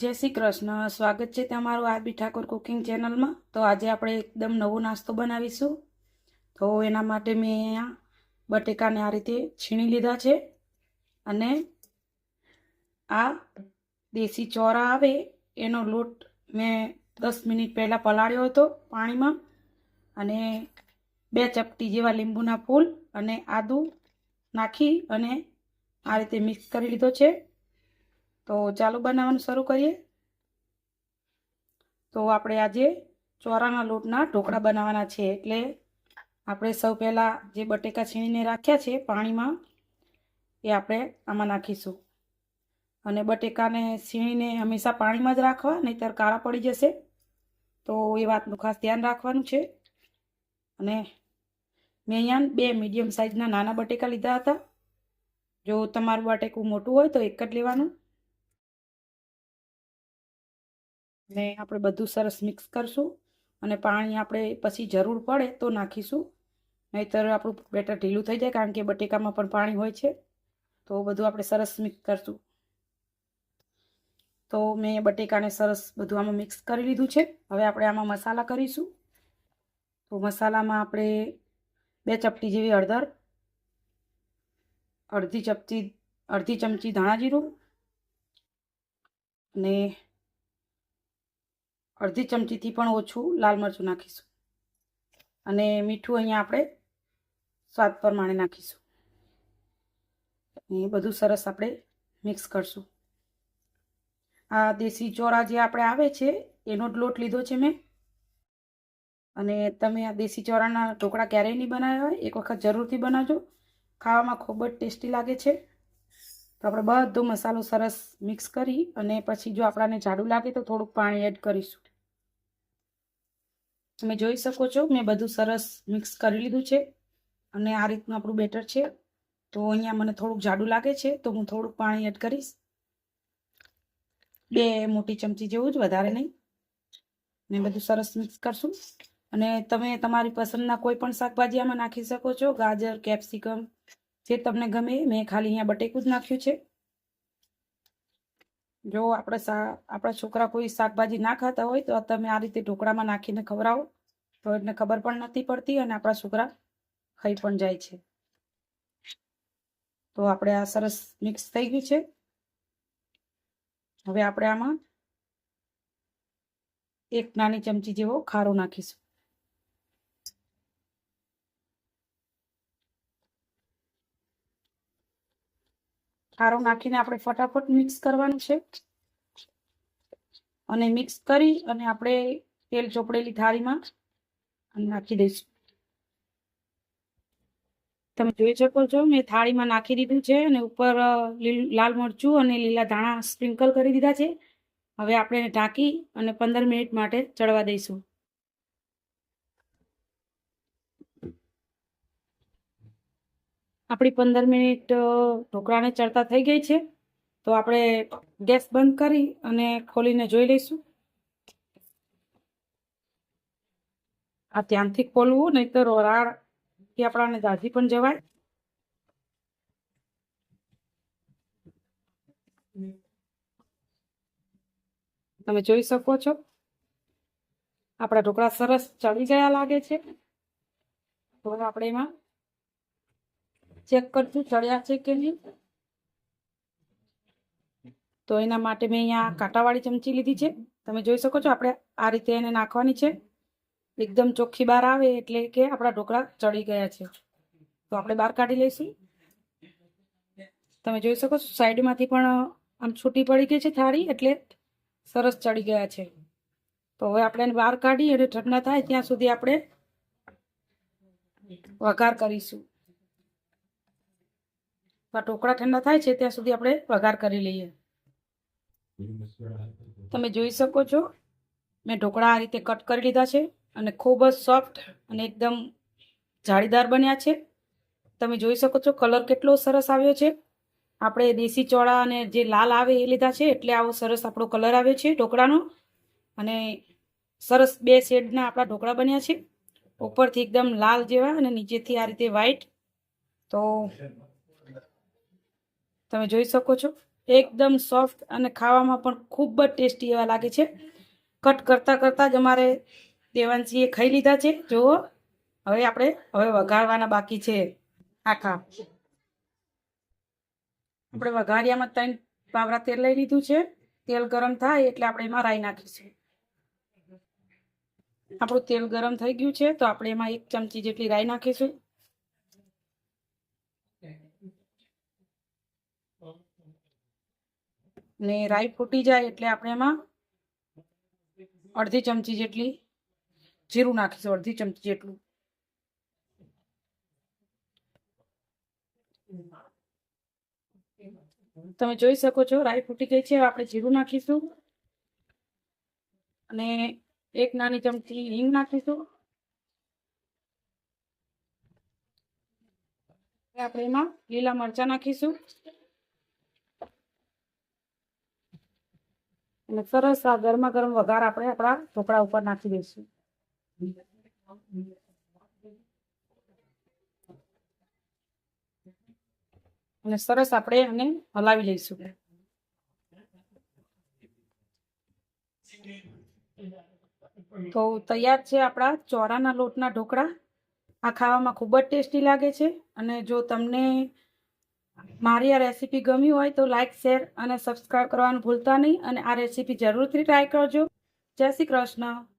જય શ્રી કૃષ્ણ. સ્વાગત છે તમારું આરબી ઠાકોર કુકિંગ ચેનલમાં. તો આજે આપણે એકદમ નવો નાસ્તો બનાવીશું. તો એના માટે મેં અહીંયા બટેકાને આ રીતે છીણી લીધા છે. અને આ દેશી ચોરા આવે, એનો લોટ મેં દસ મિનિટ પહેલાં પલાળ્યો હતો પાણીમાં. અને બે ચપટી જેવા લીંબુના ફૂલ અને આદું નાખી અને આ રીતે મિક્સ કરી લીધો છે. તો ચાલો બનાવવાનું શરૂ કરીએ. તો આપણે આજે ચોરાના લોટના ઢોકળા બનાવવાના છે. એટલે આપણે સૌ પહેલાં જે બટેકા છીણીને રાખ્યા છે પાણીમાં, એ આપણે આમાં નાખીશું. અને બટેકાને છીણીને હંમેશા પાણીમાં જ રાખવા, નહીંતર કાળા પડી જશે. તો એ વાતનું ખાસ ધ્યાન રાખવાનું છે. અને મેં અહીંયા બે મીડિયમ સાઇઝના નાના બટેકા લીધા હતા. જો તમારું બટેકું મોટું હોય તો એક જ લેવાનું. ને આપણે બધું સરસ મિક્સ કરશું અને પાણી આપણે પછી જરૂર પડે તો નાખીશું. નહીતર આપણું બેટર ઢીલું થઈ જાય કારણ કે બટેકામાં પણ પાણી હોય છે. તો બધું આપણે સરસ મિક્સ કરશું. તો મેં બટેકાને સરસ બધું આમાં મિક્સ કરી લીધું છે. હવે આપણે આમાં મસાલા કરીશું. તો મસાલામાં આપણે બે ચપટી જેવી હળદર, અડધી ચપટી, અડધી ચમચી ધાણા જીરું અને અડધી ચમચીથી પણ ઓછું લાલ મરચું નાખીશું. અને મીઠું અહીંયા આપણે સ્વાદ પ્રમાણે નાખીશું. એ બધું સરસ આપણે મિક્સ કરશું. આ દેશી ચોરા જે આપણે આવે છે, એનો જ લોટ લીધો છે મેં. અને તમે આ દેશી ચોરાના ઢોકળા ક્યારેય નહીં બનાવ્યા હોય, એક વખત જરૂરથી બનાવજો. ખાવામાં ખૂબ જ ટેસ્ટી લાગે છે. તો આપણે બધો મસાલો સરસ મિક્સ કરી અને પછી જો આપણાને જાડું લાગે તો થોડુંક પાણી એડ કરીશું. તમે જોઈ શકો છો, મેં બધું સરસ મિક્સ કરી લીધું છે અને આ રીતનું આપણું બેટર છે. તો અહીંયા મને થોડુંક જાડું લાગે છે, તો હું થોડુંક પાણી એડ કરીશ. બે મોટી ચમચી જેવું જ, વધારે નહીં. ને બધું સરસ મિક્સ કરશું. અને તમે તમારી પસંદના કોઈ પણ શાકભાજી આમાં નાખી શકો છો, ગાજર, કેપ્સિકમ, જે તમને ગમે. મેં ખાલી અહીંયા બટેકું જ નાખ્યું છે. જો આપણે આપણા છોકરા કોઈ શાકભાજી ના ખાતા હોય તો તમે આ રીતે ઢોકળામાં નાખીને ખવડાવો. તો એને ખબર પણ નથી પડતી અને આપણા છોકરા ખાઈ પણ જાય છે. તો આપણે આ સરસ મિક્સ થઈ ગયું છે. હવે આપણે આમાં એક નાની ચમચી જેવો ખારો નાખીશું. ખારો નાખીને આપણે ફટાફટ મિક્સ કરવાનું છે. અને મિક્સ કરી અને આપણે તેલ ચોપડેલી થાળીમાં નાખી દઈશું. તમે જોઈ શકો છો, મેં થાળીમાં નાખી દીધું છે અને ઉપર લાલ મરચું અને લીલા ધાણા સ્પ્રિંકલ કરી દીધા છે. હવે આપણે ઢાંકી અને પંદર મિનિટ માટે ચડવા દઈશું. આપણી પંદર મિનિટ ઢોકળાને ચડતા થઈ ગઈ છે. તો આપણે ગેસ બંધ કરી અને ખોલીને જોઈ લઈશું. આ ધ્યાનથી ખોલવું નહીં તો રોરાળથી આપણાને દાઝી પણ જવાય. તમે જોઈ શકો છો. આપણા ઢોકળા સરસ ચડી ગયા લાગે છે. તો આપણે એમાં ચેક કરશું ચડ્યા છે કે નહીં? તો એના માટે મેં અહીંયા કાંટાવાળી ચમચી લીધી છે. તમે જોઈ શકો છો આપણે આ રીતે એને નાખવાની છે. એકદમ ચોખ્ખી બહાર આવે એટલે કે આપણા ઢોકળા ચડી ગયા છે. તો આપણે બહાર કાઢી લઈશું. તમે જોઈ શકો છો સાઈડમાંથી પણ આમ છૂટી પડી ગઈ છે થાળી એટલે સરસ ચડી ગયા છે. તો હવે આપણે એને બહાર કાઢી અને ઠંડા થાય ત્યાં સુધી આપણે વઘાર કરીશું. આ ઢોકળા ઠંડા થાય છે, ત્યાં સુધી આપણે વઘાર કરી લઈએ. તમે જોઈ શકો છો, મેં ઢોકળા આ રીતે કટ કરી લીધા છે અને ખૂબ જ સોફ્ટ અને એકદમ જાળીદાર બન્યા છે. તમે જોઈ શકો છો કલર કેટલો સરસ આવ્યો છે. આપણે દેશી ચોળા અને જે લાલ આવે એ લીધા છે, એટલે આવો સરસ આપણો કલર આવ્યો છે ઢોકળાનો. અને સરસ બે શેડના આપણા ઢોકળા બન્યા છે. ઉપરથી એકદમ લાલ જેવા અને નીચેથી આ રીતે વ્હાઈટ તો તમે જોઈ શકો છો. એકદમ સોફ્ટ અને ખાવામાં પણ ખૂબ જ ટેસ્ટી એવા લાગે છે. કટ કરતાં કરતાં જ અમારે દેવાંશીએ ખાઈ લીધા છે. જુઓ, હવે આપણે હવે વઘારવાના બાકી છે. આખા. આપણે વઘારિયામાં ત્રણ પાવડા તેલ લઈ લીધું છે. તેલ ગરમ થાય એટલે આપણે એમાં રાઈ નાખીશું. આપણું તેલ ગરમ થઈ ગયું છે, તો આપણે એમાં એક ચમચી જેટલી રાઈ નાખીશું. ને રાઈ ફૂટી જાય એટલે આપણે એમાં અડધી ચમચી જેટલી જીરું નાખીશું, અડધી ચમચી જેટલું. તમે જોઈ શકો છો, રાઈ ફૂટી ગઈ છે આપણે જીરું નાખીશું. અને એક નાની ચમચી હિંગ નાખીશું. આપણે એમાં લીલા મરચાં નાખીશું. અને સરસ આ ગરમા ગરમ વઘાર આપણે આપણા ઢોકળા ઉપર નાખી દઈશું. અને સરસ આપણે એને હલાવી લઈશું. તો તૈયાર છે આપણા ચોરાના લોટના ઢોકળા. આ ખાવામાં ખૂબ જ ટેસ્ટી લાગે છે. અને જો તમને મારી આ રેસીપી ગમી હોય તો લાઇક શેર અને સબસ્ક્રાઈબ કરવાનું ભૂલતા નહીં અને આ રેસીપી જરૂરથી ટ્રાય કરજો. જય શ્રી કૃષ્ણ.